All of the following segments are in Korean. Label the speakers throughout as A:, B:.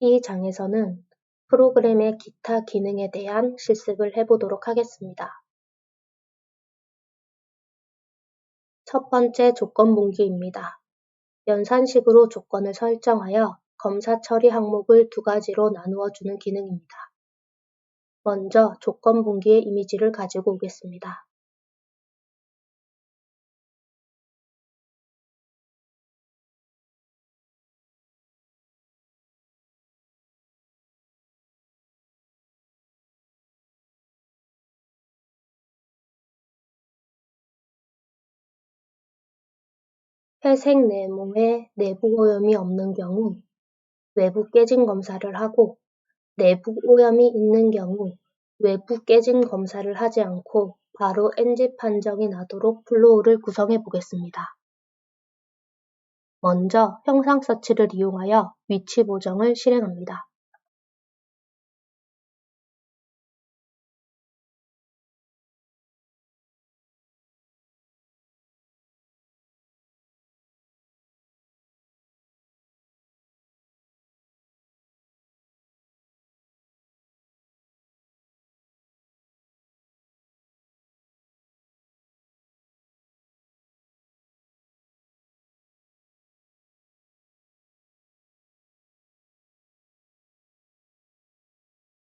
A: 이 장에서는 프로그램의 기타 기능에 대한 실습을 해보도록 하겠습니다. 첫 번째 조건 분기입니다. 연산식으로 조건을 설정하여 검사 처리 항목을 두 가지로 나누어 주는 기능입니다. 먼저 조건 분기의 이미지를 가지고 오겠습니다. 회색 네모에 내부 오염이 없는 경우 외부 깨진 검사를 하고 내부 오염이 있는 경우 외부 깨진 검사를 하지 않고 바로 NG 판정이 나도록 플로우를 구성해 보겠습니다. 먼저 형상 서치를 이용하여 위치 보정을 실행합니다.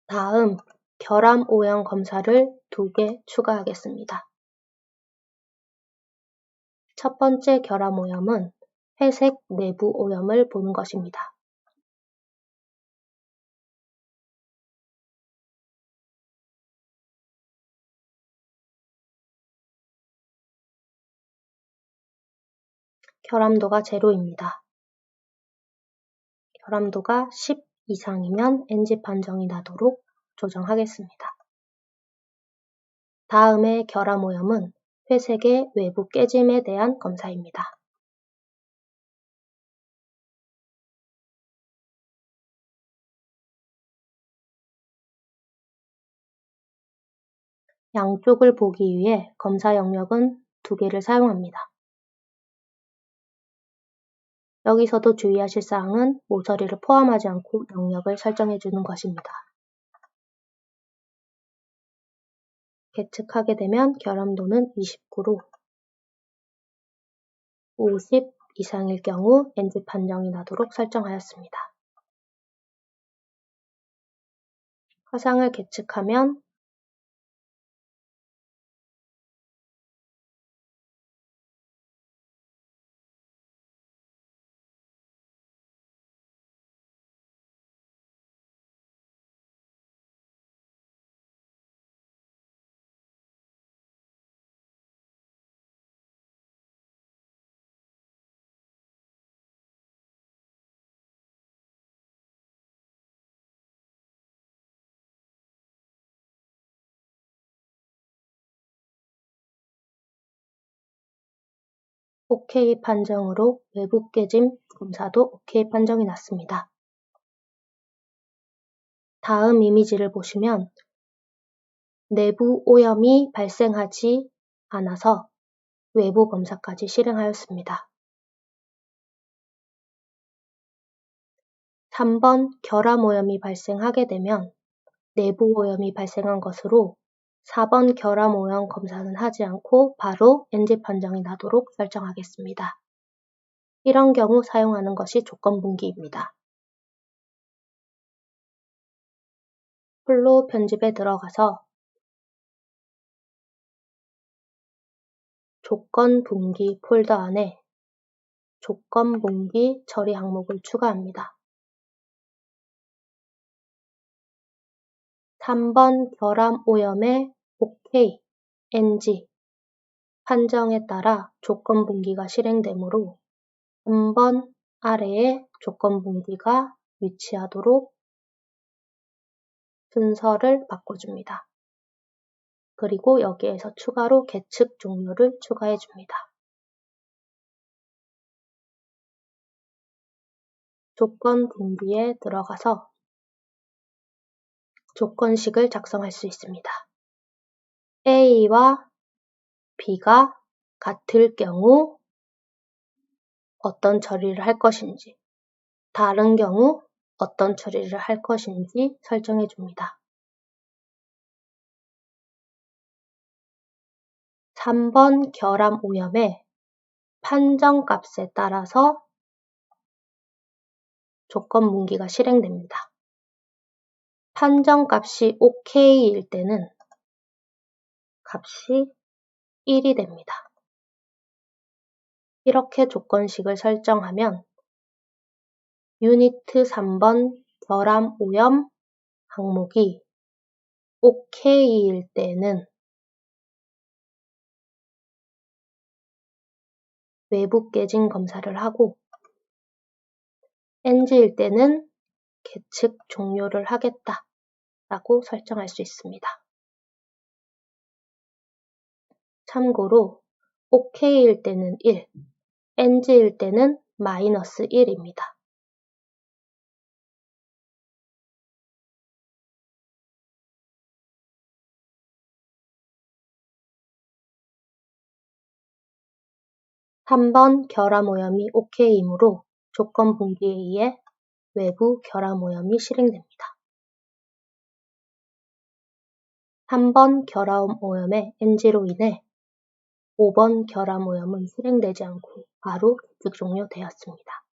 A: 다음 결함 오염 검사를 두 개 추가하겠습니다. 첫 번째 결함 오염은 회색 내부 오염을 보는 것입니다. 결함도가 제로입니다. 결함도가 10 이상이면 NG 판정이 나도록 조정하겠습니다. 다음에 결함 오염은 회색의 외부 깨짐에 대한 검사입니다. 양쪽을 보기 위해 검사 영역은 두 개를 사용합니다. 여기서도 주의하실 사항은 모서리를 포함하지 않고 영역을 설정해 주는 것입니다. 계측하게 되면 결함도는 29로 50 이상일 경우 NG 판정이 나도록 설정하였습니다. 화상을 계측하면 OK 판정으로 외부 깨짐 검사도 OK 판정이 났습니다. 다음 이미지를 보시면 내부 오염이 발생하지 않아서 외부 검사까지 실행하였습니다. 3번 결함 오염이 발생하게 되면 내부 오염이 발생한 것으로 4번 결함 오염 검사는 하지 않고 바로 NG 판정이 나도록 설정하겠습니다. 이런 경우 사용하는 것이 조건 분기입니다. 플로우 편집에 들어가서 조건 분기 폴더 안에 조건 분기 처리 항목을 추가합니다. 3번 결함 오염에 OK, NG 판정에 따라 조건 분기가 실행되므로 3번 아래에 조건 분기가 위치하도록 순서를 바꿔줍니다. 그리고 여기에서 추가로 계측 종료를 추가해 줍니다. 조건 분기에 들어가서 조건식을 작성할 수 있습니다. A와 B가 같을 경우 어떤 처리를 할 것인지, 다른 경우 어떤 처리를 할 것인지 설정해 줍니다. 3번 결함 오염의 판정값에 따라서 조건 분기가 실행됩니다. 판정값이 OK일 때는 값이 1이 됩니다. 이렇게 조건식을 설정하면 유니트 3번 결함 오염 항목이 OK일 때는 외부 깨진 검사를 하고 NG일 때는 계측 종료를 하겠다 라고 설정할 수 있습니다. 참고로 OK일 때는 1, NG일 때는 마이너스 1입니다. (3번) 결함 오염이 OK이므로 조건 분기에 의해 외부 결함 오염이 실행됩니다. 3번 결함 오염의 NG로 인해 5번 결함 오염은 실행되지 않고 바로 계측 종료되었습니다.